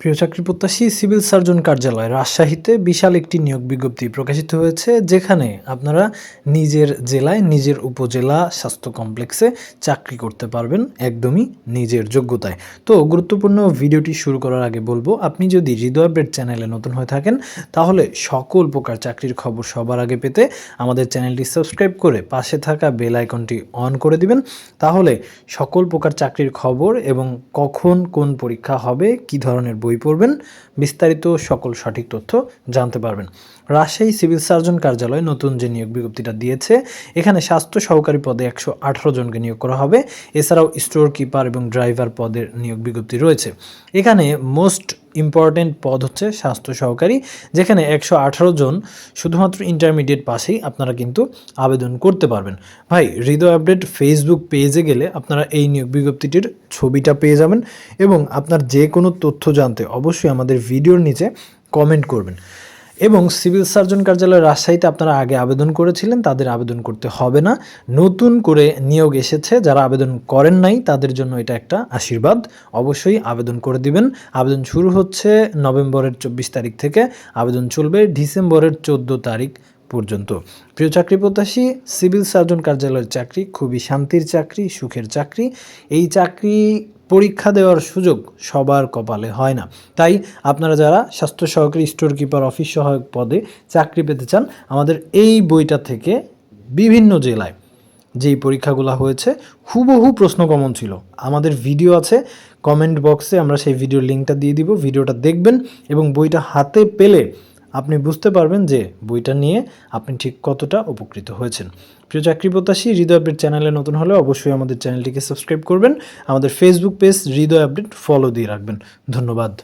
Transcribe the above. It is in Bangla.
প্রিয় চাকরি প্রত্যাশী সিভিল সার্জন কার্যালয় রাজশাহীতে বিশাল একটি নিয়োগ বিজ্ঞপ্তি প্রকাশিত হয়েছে, যেখানে আপনারা নিজের জেলায় নিজের উপজেলা স্বাস্থ্য কমপ্লেক্সে চাকরি করতে পারবেন একদমই নিজের যোগ্যতায়। তো গুরুত্বপূর্ণ ভিডিওটি শুরু করার আগে বলব, আপনি যদি হৃদয় চ্যানেলে নতুন হয়ে থাকেন, তাহলে সকল প্রকার চাকরির খবর সবার আগে পেতে আমাদের চ্যানেলটি সাবস্ক্রাইব করে পাশে থাকা বেল আইকনটি অন করে দিবেন। তাহলে সকল প্রকার চাকরির খবর এবং কখন কোন পরীক্ষা হবে, কি ধরনের বই পড়বেন, বিস্তারিত সকল সঠিক তথ্য জানতে পারবেন। রাজশাহী সিভিল সার্জন কার্যালয় নতুন যে নিয়োগ বিজ্ঞপ্তিটা দিয়েছে, এখানে স্বাস্থ্য সহকারী পদে একশো আঠারো জনকে নিয়োগ করা হবে। এছাড়াও স্টোর কিপার এবং ড্রাইভার পদের নিয়োগ বিজ্ঞপ্তি রয়েছে। এখানে মোস্ট ইম্পর্টেন্ট পদ হচ্ছে স্বাস্থ্য সহকারী, যেখানে একশো আঠারো জন শুধুমাত্র ইন্টারমিডিয়েট পাশেই আপনারা কিন্তু আবেদন করতে পারবেন। ভাই, হৃদয় আপডেট ফেসবুক পেজে গেলে আপনারা এই নিয়োগ বিজ্ঞপ্তিটির ছবিটা পেয়ে যাবেন এবং আপনার যে কোনো তথ্য জানতে অবশ্যই আমাদের ভিডিওর নিচে কমেন্ট করবেন। এবং সিভিল সার্জন কার্যালয় রাজশাহীতে আপনারা আগে আবেদন করেছিলেন, তাদের আবেদন করতে হবে না। নতুন করে নিয়োগ এসেছে, যারা আবেদন করেন নাই, তাদের জন্য এটা একটা আশীর্বাদ। অবশ্যই আবেদন করে দিবেন। আবেদন শুরু হচ্ছে নভেম্বরের চব্বিশ তারিখ থেকে। আবেদন চলবে ডিসেম্বরের চোদ্দ তারিখ পর্যন্ত। প্রিয় চাকরি প্রত্যাশী, সিভিল সার্জন কার্যালয়ের চাকরি, খুবই শান্তির চাকরি, সুখের চাকরি, এই চাকরি পরীক্ষা দেওয়ার সুযোগ সবার কপালে হয় না। তাই আপনারা যারা স্বাস্থ্য সহকারী স্টোর কিপার অফিস সহায়ক পদে চাকরি পেতে চান, আমাদের এই বইটা থেকে বিভিন্ন জেলায় যেই পরীক্ষাগুলো হয়েছে, হুবহু প্রশ্ন কমন ছিল। আমাদের ভিডিও আছে কমেন্ট বক্সে আমরা সেই ভিডিওর লিঙ্কটা দিয়ে দিব, ভিডিওটা দেখবেন এবং বইটা হাতে পেলে আপনি বুঝতে পারবেন যে বইটা নিয়ে আপনি ঠিক কতটা উপকৃত হয়েছেন। প্রিয় চাকরি প্রত্যাশী হৃদয় আপডেট চ্যানেলে নতুন হলে অবশ্যই আমাদের চ্যানেলটিকে সাবস্ক্রাইব করবেন। আমাদের Facebook page Hriday update follow দিয়ে রাখবেন। ধন্যবাদ।